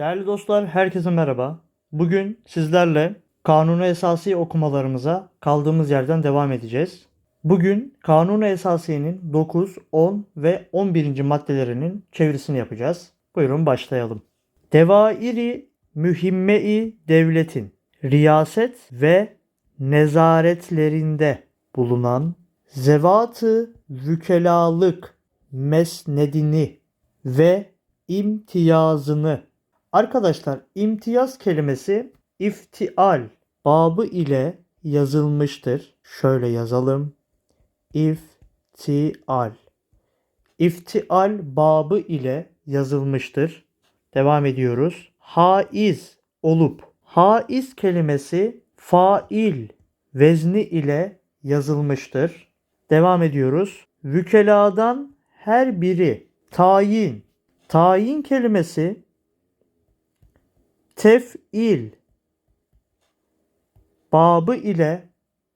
Değerli dostlar, herkese merhaba. Bugün sizlerle Kanunu Esası okumalarımıza kaldığımız yerden devam edeceğiz. Bugün Kanunu Esasi'nin 9, 10 ve 11. maddelerinin çevirisini yapacağız. Buyurun başlayalım. Devairi mühimme-i devletin riyaset ve nezaretlerinde bulunan zevatı vükelalık mesnedini ve imtiyazını. Arkadaşlar imtiyaz kelimesi iftial babı ile yazılmıştır. Şöyle yazalım. İftial. İftial babı ile yazılmıştır. Devam ediyoruz. Haiz olup. Haiz kelimesi fail vezni ile yazılmıştır. Devam ediyoruz. Vükeladan her biri tayin. Tayin kelimesi tef'il babı ile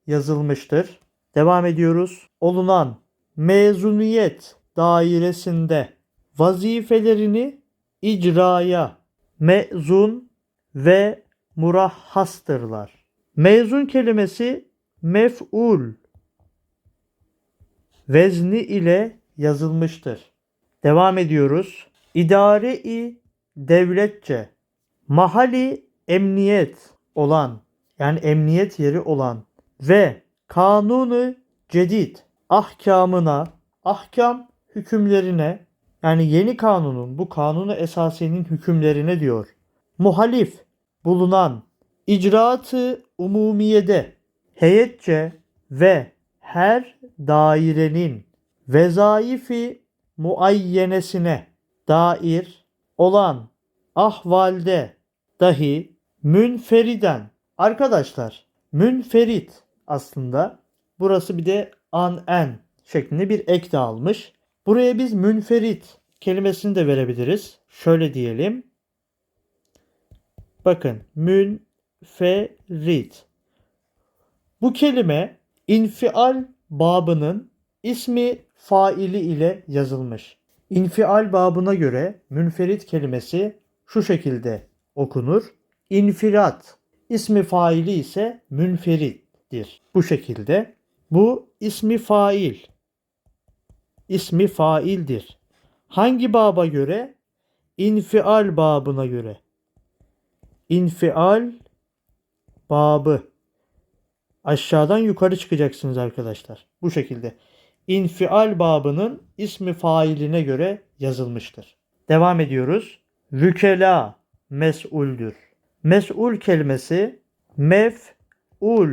yazılmıştır. Devam ediyoruz. Olunan mezuniyet dairesinde vazifelerini icraya mezun ve murahhastırlar. Mezun kelimesi mef'ul vezni ile yazılmıştır. Devam ediyoruz. İdare-i devletçe mahali emniyet olan yani emniyet yeri olan ve kanunu cedid ahkamına ahkam hükümlerine yani yeni kanunun bu kanunu esasiyenin hükümlerine diyor. Muhalif bulunan icraatı umumiyede heyetçe ve her dairenin vezaifi muayyenesine dair olan ahvalde dahi münferiden arkadaşlar münferit aslında burası bir de an en şeklinde bir ek de almış. Buraya biz münferit kelimesini de verebiliriz. Şöyle diyelim. Bakın münferit. Bu kelime infial babının ismi faili ile yazılmış. İnfial babına göre münferit kelimesi şu şekilde okunur. İnfirat ismi faili ise münferittir. Bu şekilde. Bu ismi fail. İsmi faildir. Hangi baba göre? İnfial babına göre. İnfial babı. Aşağıdan yukarı çıkacaksınız arkadaşlar. Bu şekilde. İnfial babının ismi failine göre yazılmıştır. Devam ediyoruz. Vükela mes'uldür. Mes'ul kelimesi mef'ul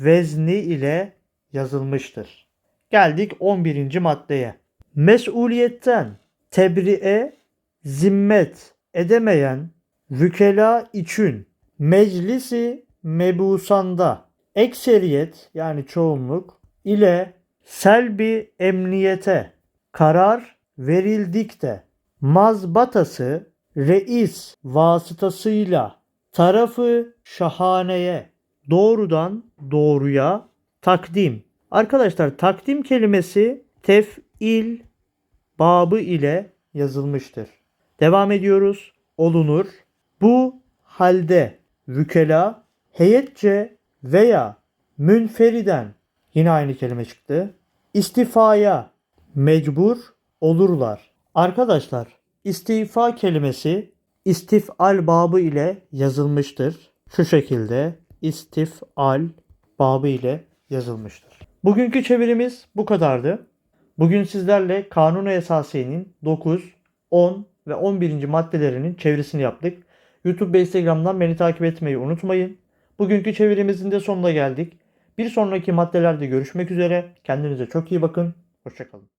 vezni ile yazılmıştır. Geldik 11. maddeye. Mes'uliyetten tebri'e zimmet edemeyen vükela için meclisi mebusanda ekseriyet yani çoğunluk ile selbi emniyete karar verildik de mazbatası reis vasıtasıyla tarafı şahaneye doğrudan doğruya takdim. Arkadaşlar takdim kelimesi tef'il babı ile yazılmıştır. Devam ediyoruz. Olunur. Bu halde vükela heyetçe veya münferiden yine aynı kelime çıktı. İstifaya mecbur olurlar. Arkadaşlar istifa kelimesi istifal babı ile yazılmıştır. Şu şekilde istifal babı ile yazılmıştır. Bugünkü çevirimiz bu kadardı. Bugün sizlerle Kanun-u Esasiye'nin 9, 10 ve 11. maddelerinin çevirisini yaptık. YouTube ve Instagram'dan beni takip etmeyi unutmayın. Bugünkü çevirimizin de sonuna geldik. Bir sonraki maddelerde görüşmek üzere. Kendinize çok iyi bakın. Hoşçakalın.